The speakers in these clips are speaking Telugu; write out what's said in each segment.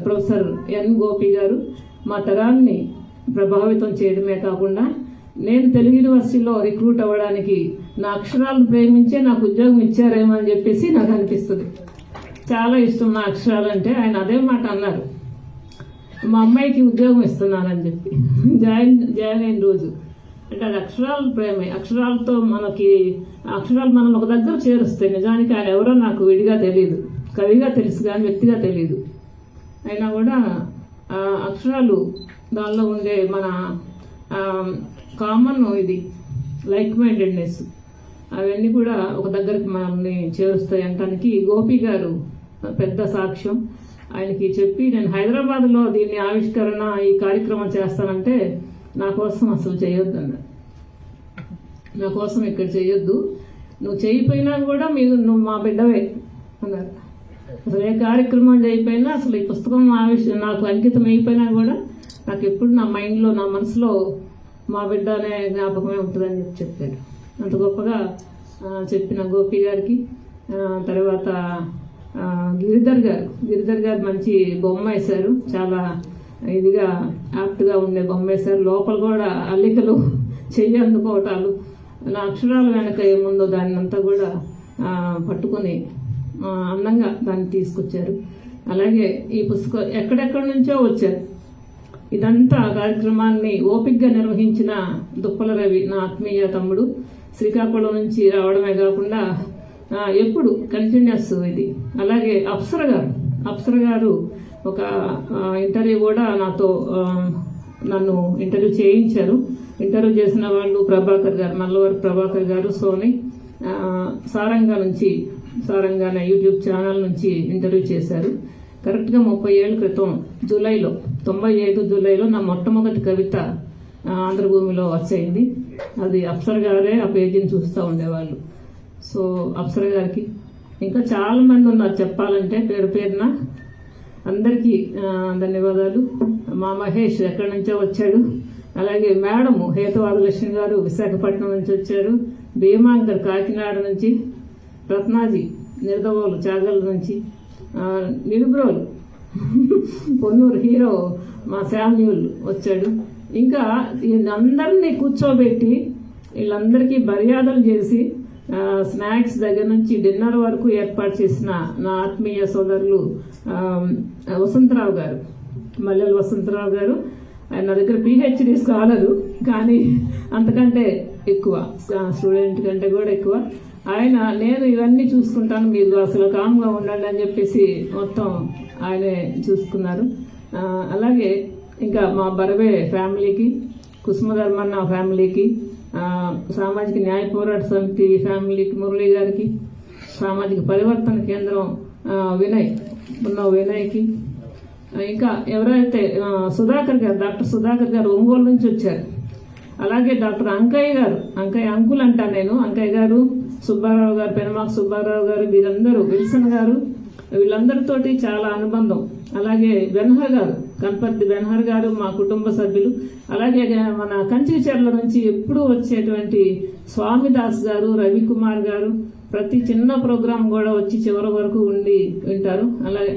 ప్రొఫెసర్ ఎన్ గోపి గారు మా తరాన్ని ప్రభావితం చేయడమే కాకుండా నేను తెలుగు యూనివర్సిటీలో రిక్రూట్ అవ్వడానికి నా అక్షరాలను ప్రేమించే నాకు ఉద్యోగం ఇచ్చారేమో అని చెప్పేసి నాకు అనిపిస్తుంది. చాలా ఇష్టం నా అక్షరాలు అంటే ఆయన అదే మాట అన్నారు. మా అమ్మాయికి ఉద్యోగం ఇస్తున్నానని చెప్పి. జాయిన్ జాయిన్ అయిన రోజు. అంటే అది అక్షరాల ప్రేమే. అక్షరాలతో మనకి అక్షరాలు మనం ఒక దగ్గర చేరుస్తాయి. నిజానికి ఆయన ఎవరో నాకు విడిగా తెలియదు కవిగా తెలుసు కానీ వ్యక్తిగా తెలియదు అయినా కూడా అక్షరాలు దానిలో ఉండే మన కామన్ ఇది లైక్ మైండెడ్నెస్ అవన్నీ కూడా ఒక దగ్గరికి మనల్ని చేరుస్తాయి అంటానికి గోపి గారు పెద్ద సాక్ష్యం. ఆయనకి చెప్పి నేను హైదరాబాద్లో దీన్ని ఆవిష్కరణ ఈ కార్యక్రమం చేస్తానంటే నా కోసం అసలు చేయొద్దు అన్నారు నా కోసం ఇక్కడ చేయొద్దు. నువ్వు చేయకపోయినా కూడా మీరు నువ్వు మా బిడ్డవే అన్నారు. అసలు ఏ కార్యక్రమం అయిపోయినా అసలు ఈ పుస్తకం ఆవిష్య నాకు అంకితం అయిపోయినా కూడా నాకు ఎప్పుడు నా మైండ్లో నా మనసులో మా బిడ్డ అనే జ్ఞాపకమే ఉంటుందని చెప్పి చెప్పాడు. అంత గొప్పగా చెప్పిన గోపి గారికి తర్వాత గిరిధర్ గారు. గిరిధర్ గారు మంచి బొమ్మ వేశారు. చాలా ఇదిగా యాప్ట్గా ఉండే బొమ్మ వేశారు. లోపల కూడా అల్లికలు చెయ్యి అందుకోవటాలు నా అక్షరాలు వెనక ఏముందో దాన్ని అంతా కూడా పట్టుకుని పట్టుకొని అందంగా దాన్ని తీసుకొచ్చారు. అలాగే ఈ పుస్తకం ఎక్కడెక్కడి నుంచో వచ్చారు. ఇదంతా కార్యక్రమాన్ని ఓపిగ్గా నిర్వహించిన దుప్పల రవి నా ఆత్మీయ తమ్ముడు. శ్రీకాకుళం నుంచి రావడమే కాకుండా ఎప్పుడు కంటిన్యూస్ ఇది. అలాగే అప్సర గారు అప్సర గారు ఒక ఇంటర్వ్యూ కూడా నాతో నన్ను ఇంటర్వ్యూ చేయించారు. ఇంటర్వ్యూ చేసిన వాళ్ళు ప్రభాకర్ గారు మల్లవారు ప్రభాకర్ గారు సోని సారంగా నుంచి సారంగా యూట్యూబ్ ఛానల్ నుంచి ఇంటర్వ్యూ చేశారు. కరెక్ట్గా ముప్పై ఏళ్ళ క్రితం జూలైలో తొంభై ఐదు జూలైలో నా మొట్టమొదటి కవిత ఆంధ్రభూమిలో వచ్చేయింది అది అప్సర్ గారే ఆ పేజీని చూస్తూ ఉండేవాళ్ళు. సో అప్సర్ గారికి ఇంకా చాలా మంది ఉన్నారు చెప్పాలంటే పేరు పేరున. అందరికీ ధన్యవాదాలు. మా మహేష్ ఎక్కడి నుంచో వచ్చాడు. అలాగే మేడం హేతువాదలక్ష్మి గారు విశాఖపట్నం నుంచి వచ్చారు. భీమాంకర్ కాకినాడ నుంచి రత్నాజీ నిర్దవోలు చాగల్ నుంచి నిలుబ్రోలు పొన్నూరు హీరో మా శామ్యూల్ వచ్చాడు. ఇంకా వీళ్ళందరినీ కూర్చోబెట్టి వీళ్ళందరికీ మర్యాదలు చేసి స్నాక్స్ దగ్గర నుంచి డిన్నర్ వరకు ఏర్పాటు చేసిన నా ఆత్మీయ సోదరులు వసంతరావు గారు మల్లెల వసంతరావు గారు. ఆయన నా దగ్గర పిహెచ్డి స్కాలరు కానీ అంతకంటే ఎక్కువ స్టూడెంట్ కంటే కూడా ఎక్కువ. ఆయన నేను ఇవన్నీ చూసుకుంటాను మీరు అసలు కామ్గా ఉండండి అని చెప్పేసి మొత్తం ఆయనే చూసుకున్నారు. అలాగే ఇంకా మా బరబే ఫ్యామిలీకి కుసుమధర్మన్న ఫ్యామిలీకి సామాజిక న్యాయ పోరాట సమితి ఫ్యామిలీకి మురళి గారికి సామాజిక పరివర్తన కేంద్రం వినయ్ ఉన్న వినయ్కి ఇంకా ఎవరైతే సుధాకర్ గారు డాక్టర్ సుధాకర్ గారు ఒంగోలు నుంచి వచ్చారు. అలాగే డాక్టర్ అంకయ్య గారు అంకయ్య అంకుల్ అంటాను నేను అంకయ్య గారు సుబ్బారావు గారు పెనమాక సుబ్బారావు గారు వీరందరూ విల్సన్ గారు వీళ్ళందరితోటి చాలా అనుబంధం. అలాగే వెన్హర్ గారు కనపర్తి బెన్హర్ గారు మా కుటుంబ సభ్యులు. అలాగే మన కంచిచర్ల నుంచి ఎప్పుడూ వచ్చేటువంటి స్వామిదాస్ గారు రవికుమార్ గారు ప్రతి చిన్న ప్రోగ్రాం కూడా వచ్చి చివరి వరకు ఉండి వింటారు. అలాగే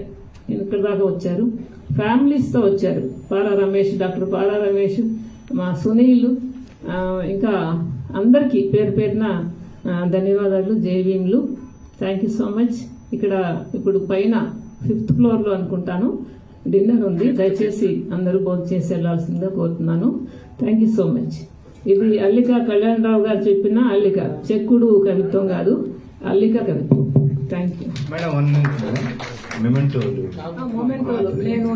ఇక్కడ దాకా వచ్చారు. ఫ్యామిలీస్తో వచ్చారు. పారా రమేష్ డాక్టర్ పారా రమేష్ మా సునీల్ ఇంకా అందరికీ పేరు పేరున ధన్యవాదాలు జేవీంలు థ్యాంక్ యూ సో మచ్ ఇక్కడ ఇప్పుడు పైన ఫిఫ్త్ ఫ్లోర్లో అనుకుంటాను. డిన్నర్ ఉంది. దయచేసి అందరూ భోజనం చేసి వెళ్ళాల్సిందిగా కోరుతున్నాను. థ్యాంక్ యూ సో మచ్ ఇది అల్లిక కళ్యాణరావు గారు చెప్పిన అల్లిక. చెక్కుడు కవిత్వం కాదు. అల్లిక కవిత్వం. Thank you madam one minute madam memento moment నేను